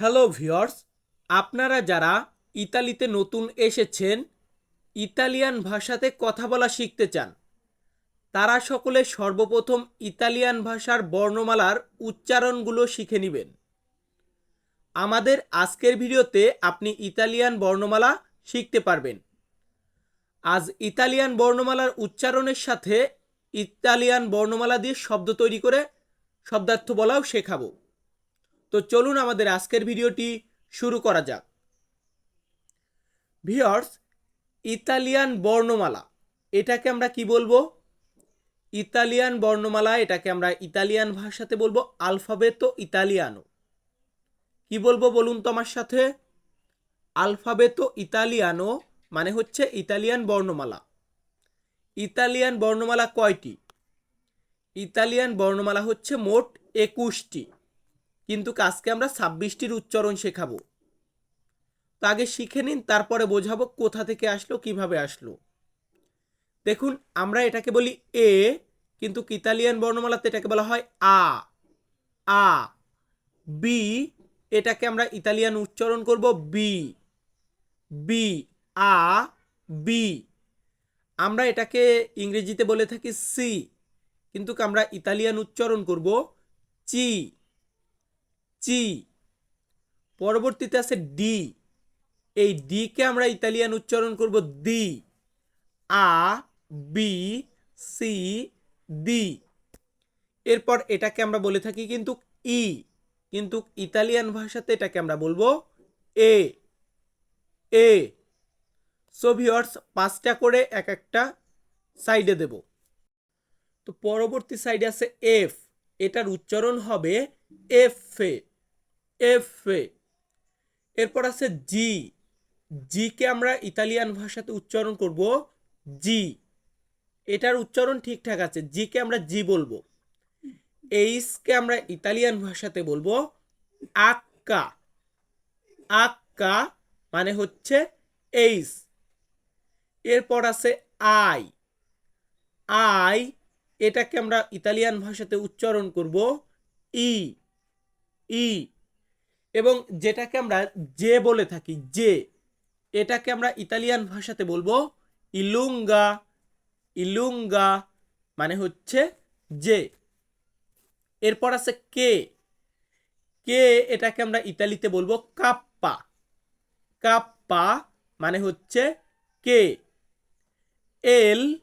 Hello viewers আপনারা যারা ইতালিতে নতুন এসেছেন, ইতালিয়ান ভাষাতে কথা বলা শিখতে চান, তারা সকলে সর্বপ্রথম ইতালিয়ান ভাষার বর্ণমালার উচ্চারণগুলো শিখে নেবেন। আমাদের আজকের ভিডিওতে আপনি ইতালিয়ান বর্ণমালা শিখতে পারবেন। আজ ইতালিয়ান বর্ণমালার উচ্চারণের সাথে ইতালিয়ান বর্ণমালা দিয়ে শব্দ তৈরি করে শব্দার্থ বলাও শেখাবো। তো চলুন আমাদের আজকের ভিডিওটি শুরু করা যাক। ভিওর্স ইতালিয়ান বর্ণমালা। এটাকে আমরা কি বলব? ইতালিয়ান বর্ণমালা, এটাকে আমরা ইতালিয়ান ভাষাতে বলব আলফাবেতো ইতালিয়ানো। কি বলব বলুন তো আমার সাথে? আলফাবেতো ইতালিয়ানো মানে হচ্ছে ইতালিয়ান বর্ণমালা। ইতালিয়ান বর্ণমালা কয়টি? ইতালিয়ান বর্ণমালা হচ্ছে মোট একুশটি। কিন্তু আজকে আমরা ছাব্বিশটির উচ্চারণ শেখাবো। তো আগে শিখে নিন, তারপরে বোঝাবো কোথা থেকে আসলো, কীভাবে আসলো। দেখুন, আমরা এটাকে বলি এ, কিন্তু ইতালিয়ান বর্ণমালাতে এটাকে বলা হয় আ। আ, বি, এটাকে আমরা ইতালিয়ান উচ্চারণ করব বি। বি, আ, বি। আমরা এটাকে ইংরেজিতে বলে থাকি সি, কিন্তু আমরা ইতালিয়ান উচ্চারণ করব চি। চি। পরবর্তীতে আছে ডি। এই ডিকে আমরা ইতালিয়ান উচ্চারণ করব দি। আ, বি, সি দি এরপর এটাকে আমরা বলে থাকি কিন্তু ই। কিন্তু ইতালিয়ান ভাষাতে এটাকে আমরা বলব এ। এ। সো ভিওর্স পাঁচটা করে এক একটা সাইডে দেব। তো পরবর্তী সাইডে আছে এফ। এটার উচ্চারণ হবে এফ এ এফ এ এরপর আছে জি জিকে আমরা ইতালিয়ান ভাষাতে উচ্চারণ করব জি এটার উচ্চারণ ঠিকঠাক আছে। জিকে আমরা জি বলব। এইসকে আমরা ইতালিয়ান ভাষাতে বলব আক্কা। আক্কা মানে হচ্ছে এইস এরপর আছে আই আই এটাকে আমরা ইতালিয়ান ভাষাতে উচ্চারণ করব ই ই এবং যেটাকে আমরা যে বলে থাকি, যে, এটাকে আমরা ইতালিয়ান ভাষাতে বলব ইলুঙ্গা। ইলুঙ্গা মানে হচ্ছে যে। এরপর আছে কে। কে এটাকে আমরা ইতালিতে বলব কাপ্পা। কাপ্পা মানে হচ্ছে কে। এল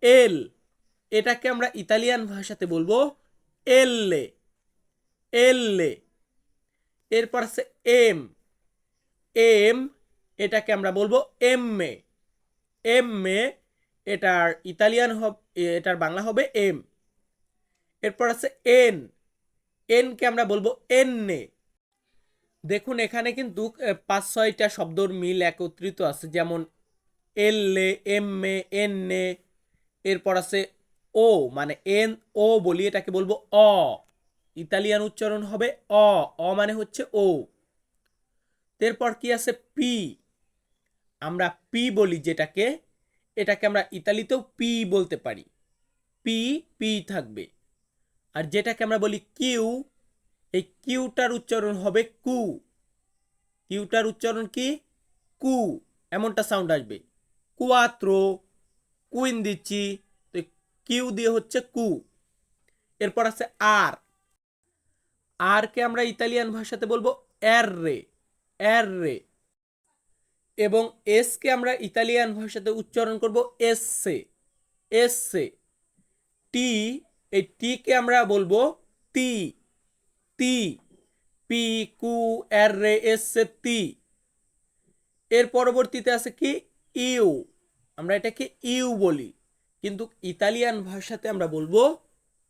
এল, এটাকে আমরা ইতালিয়ান ভাষাতে বলব এললে এললে এরপর আছে এম এম এটাকে আমরা বলব এম মে এম এমএ এটার ইতালিয়ান এটার বাংলা হবে এম এরপর আছে এন এনকে আমরা বলব এননে দেখুন, এখানে কিন্তু পাঁচ, ছয়টা শব্দর মিল একত্রিত আছে। যেমন এললে এমএ এননে এরপর আছে ও মানে এন ও বলি এটাকে বলব অ। ইতালিয়ান উচ্চারণ হবে অ অ মানে হচ্ছে ও। এরপর কি আছে পি? আমরা পি বলি যেটাকে, এটাকে আমরা ইতালিতেও পি বলতে পারি। পি পি থাকবে। আর যেটাকে আমরা বলি কিউ, এই কিউটার উচ্চারণ হবে কু। কিউটার উচ্চারণ কি? কু। এমনটা সাউন্ড আসবে। কুয়াত্রো কুইন দিচ্ছি তো কিউ দিয়ে হচ্ছে কু। এরপর আছে আর। আর কে আমরা ইতালিয়ান ভাষাতে বলব? এর রে এর রে এবং এস কে আমরা ইতালিয়ান ভাষাতে উচ্চারণ করব এসসে এসসে টি এই টি কে আমরা বলব তি তি পি কু এর রে এসসে তি এর পরবর্তীতে আছে কি? ইউ আমরা এটাকে ইউ বলি। কিন্তু ইতালিয়ান ভাষাতে আমরা বলব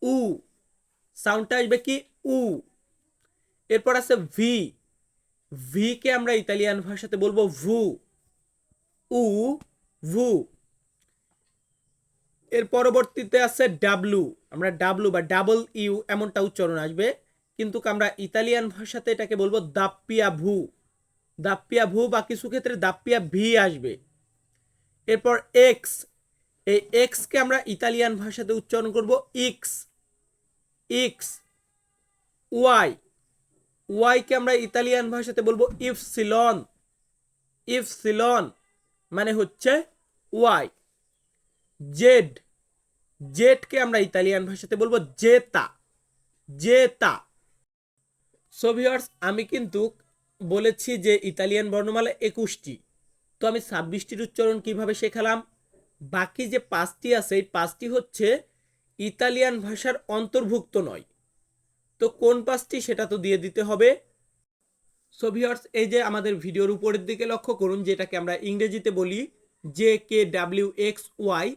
উ সাউন্ডটা আসবে কি? উ এরপর আছে ভি। ভি কে আমরা ইতালিয়ান ভাষাতে বলব ভু। উ, ভু। এর পরবর্তীতে আছে ডাব্লু। আমরা ডাব্লু বা ডাবল ইউ এমনটা উচ্চারণ আসবে। কিন্তু আমরা ইতালিয়ান ভাষাতে এটাকে বলব দাপ্পিয়া ভু। দাপ্পিয়া ভু বা কিছু ক্ষেত্রে দাপ্পিয়া ভি আসবে। এরপর এক্স এই এক্সকে আমরা ইতালিয়ান ভাষাতে উচ্চারণ করব ইক্স ইক্স ওয়াই ওয়াইকে আমরা ইতালিয়ান ভাষাতে বলব ইফ সিলন ইফ সিলন মানে হচ্ছে ওয়াই জেড জেডকে আমরা ইতালিয়ান ভাষাতে বলব জেতা। জেতা। সো ভিউয়ার্স আমি কিন্তু বলেছি যে ইতালিয়ান বর্ণমালা একুশটি। তো আমি ছাব্বিশটির উচ্চারণ কীভাবে শেখালাম? বাকি যে পাঁচটি আছে, এই পাঁচটি হচ্ছে ইতালিয়ান ভাষার অন্তর্ভুক্ত নয়। তো কোন পাঁচটি সেটা তো দিয়ে দিতে হবে। সো এই যে আমাদের ভিডিওর উপরের দিকে লক্ষ্য করুন, যেটাকে আমরা ইংরেজিতে বলি J K W X Y,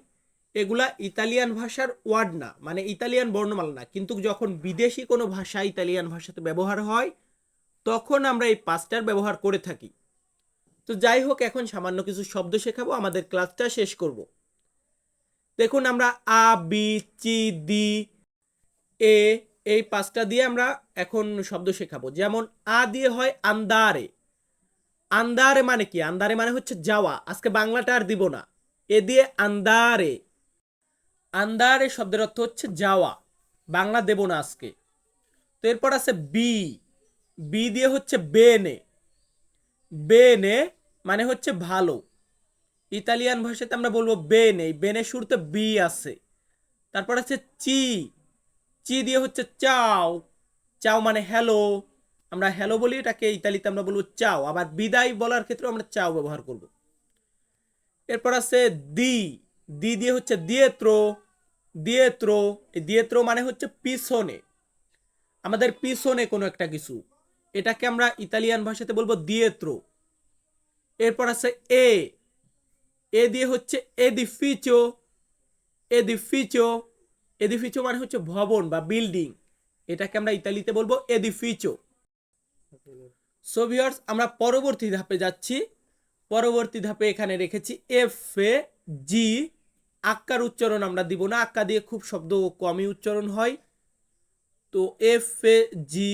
এগুলা ইতালিয়ান ভাষার ওয়ার্ড না মানে ইতালিয়ান বর্ণমালা না। কিন্তু যখন বিদেশি কোনো ভাষা ইতালিয়ান ভাষাতে ব্যবহার হয়, তখন আমরা এই পাঁচটার ব্যবহার করে থাকি। তো যাই হোক, এখন সামান্য কিছু শব্দ শেখাবো, আমাদের ক্লাসটা শেষ করব। দেখুন, আমরা আ, বি, চি দি এ এই পাঁচটা দিয়ে আমরা এখন শব্দ শেখাবো। যেমন, আ দিয়ে হয় আন্দারে। আন্দারে মানে কি? আন্দারে মানে হচ্ছে যাওয়া। আজকে বাংলাটা আর দিব না। এ দিয়ে আন্দারে। আন্দারে শব্দের অর্থ হচ্ছে যাওয়া। বাংলা দেব না আজকে। তো এরপর আছে বি। বি দিয়ে হচ্ছে বেনে। বেনে মানে হচ্ছে ভালো। ইতালিয়ান ভাষাতে আমরা বলব বেনে। বেনে শুরুতে বি আছে। তারপর আছে চি। চি দিয়ে হচ্ছে চাও। চাও মানে হ্যালো আমরা হ্যালো বলি এটাকে, ইতালিতে আমরা বলব চাও। আবার বিদায় বলার ক্ষেত্রে আমরা চাও ব্যবহার করব। এরপর আছে দি। দি দিয়ে হচ্ছে দিয়েত্রো দিয়েত্রো এই দিয়েত্রো মানে হচ্ছে পিছনে। আমাদের পিছনে কোনো একটা কিছু। এটাকে আমরা ইতালিয়ান ভাষাতে বলব দিয়েত্রো এরপর আছে এ। এ দিয়ে হচ্ছে এ দি ফিচো এ এদিফিচো এদিফিচো এদিফিচো মানে হচ্ছে ভবন বা বিল্ডিং এটাকে আমরা ইতালিতে বলব এদিফিচো সো ভিউয়ার্স আমরা পরবর্তী ধাপে যাচ্ছি। পরবর্তী ধাপে এখানে রেখেছি এফ এ জি আক্কার উচ্চারণ আমরা দিব না। আক্কা দিয়ে খুব শব্দ কমই উচ্চারণ হয়। তো এফ এ জি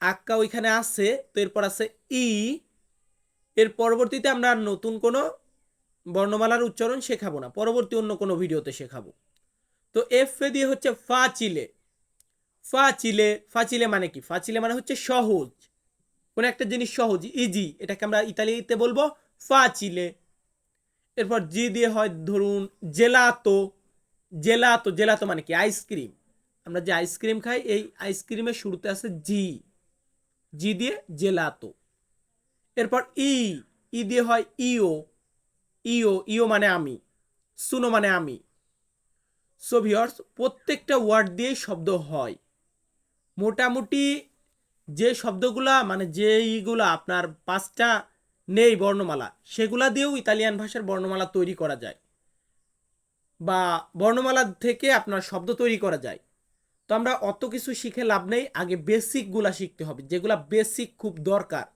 আক্কা ওইখানে আছে, তো এরপর আছে ই এর পরবর্তীতে আমরা নতুন কোনো বর্ণমালার উচ্চারণ শেখাবো না। পরবর্তী অন্য কোনো ভিডিওতে শেখাবো। তো এফ এ দিয়ে হচ্ছে ফা চিলে ফা চিলে ফা চিলে মানে কি? ফা চিলে মানে হচ্ছে সহজ। কোনো একটা জিনিস সহজ ইজি এটাকে আমরা ইতালিতে বলব ফা চিলে এরপর জি দিয়ে হয় ধরুন জেলাতো জেলাতো জেলাতো মানে কি? আইসক্রিম আমরা যে আইসক্রিম খাই, এই আইসক্রিমের শুরুতে আছে জি জি দিয়ে জেলাতো এরপর ই ই দিয়ে হয় ইও ইও ইও মানে আমি। সুনো মানে আমি। সো ভিওর্স প্রত্যেকটা ওয়ার্ড দিয়েই শব্দ হয়। মোটামুটি যে শব্দগুলা মানে যেইগুলা আপনার পাঁচটা নেই বর্ণমালা, সেগুলা দিয়েও ইতালিয়ান ভাষার বর্ণমালা তৈরি করা যায়। বা বর্ণমালা থেকে আপনার শব্দ তৈরি করা যায়। তো আমরা অত কিছু শিখে লাভ নেই, আগে বেসিকগুলা শিখতে হবে, যেগুলা বেসিক খুব দরকার।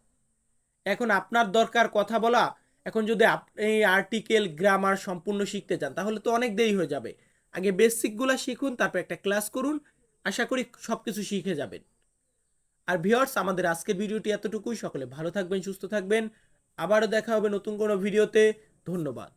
এখন আপনার দরকার কথা বলা, এখন যদি আপনি আর্টিকেল, গ্রামার সম্পূর্ণ শিখতে চান, তাহলে তো অনেক দেরি হয়ে যাবে। আগে বেসিকগুলো শিখুন, তারপর একটা ক্লাস করুন, আশা করি সব কিছু শিখে যাবেন। আর ভিওর্স আমাদের আজকের ভিডিওটি এতটুকুই। সকলে ভালো থাকবেন, সুস্থ থাকবেন। আবারও দেখা হবে নতুন কোনো ভিডিওতে ধন্যবাদ।